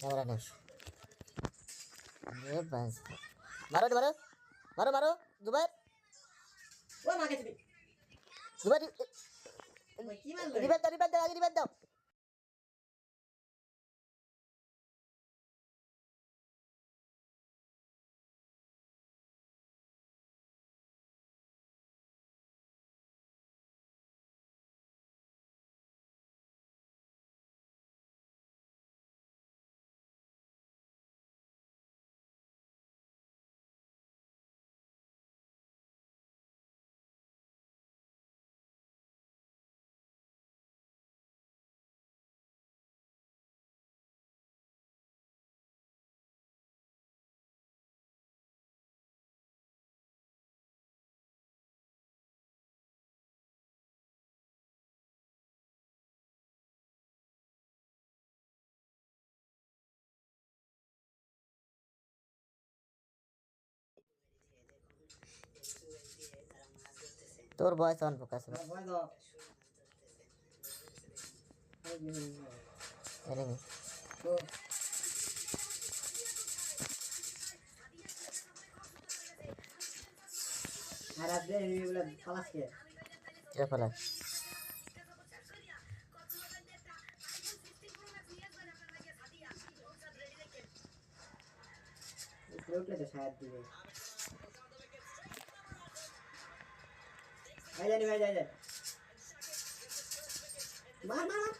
Camera নেই মারো মারো। মারো মারো। দুবার। দুবার রিভাইভ দাও রিভাইভ দাও। তোর বয়স অন ফোকাস ভয় দাও এনিমি তো ভাই জানি ভাই, যাই মার মার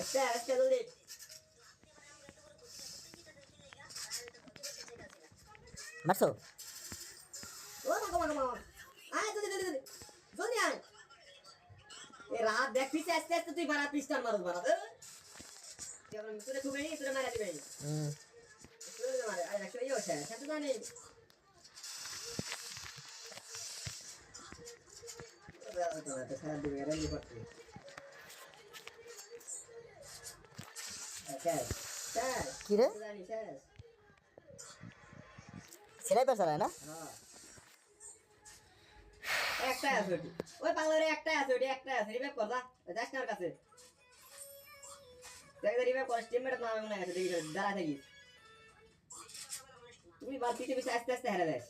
আচ্ছা আচ্ছা জলদি। মারছো? ও মা মা মা আয়, জলদি জলদি জলদি। জলদি আয়। এ রাত দেখ, পিছে আস্তে আস্তে তুই বাড়া পিস্টার মারুস বাড়া। দে তুই আমরা তোরে খুবে নি তোরে মারা দিবে হুম তোরে মারে আয় রাখো ইও সে সে তো জানি খারাপ দিবে রেলি করতে শেষ শেষ কি রে জানি শেষ স্নাইপার চালায় না? হ্যাঁ একটাই আছে ওই পাগলের একটাই আছে ওটি একটাই আছে রিভাইভ কর যাস না কাছে। দেখ রিভাইভ কর টিমমেট আছে দেখি দাঁড়া থাকিস তুমি বাল পিছে পিছে আস্তে আস্তে হেরে দেয়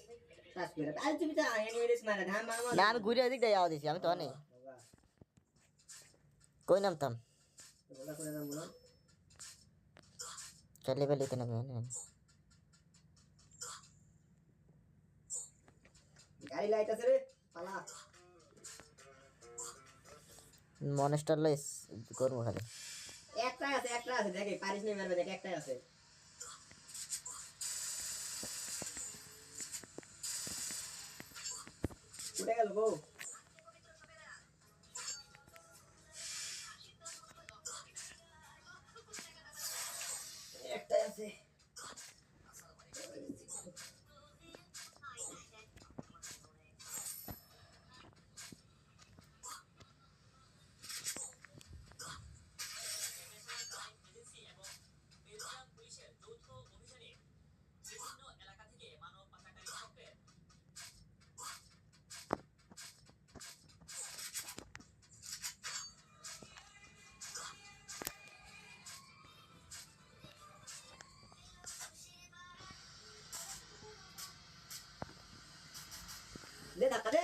টাচ করে আজ তুমি তো এনিমিস মারে ধাম মার না আমি ঘুরে ওদিক দিয়ে যাওয়া দিছি আমি তো নেই কই ওটা বলো চলে নামে গাড়ি লাইট আছে রে পালা মনেস্টার লইস করব খালি একটাই আছে একটা আছে দেখে পারিস নি মারবে দেখ একটাই আছে। উঠে গেল গো で中で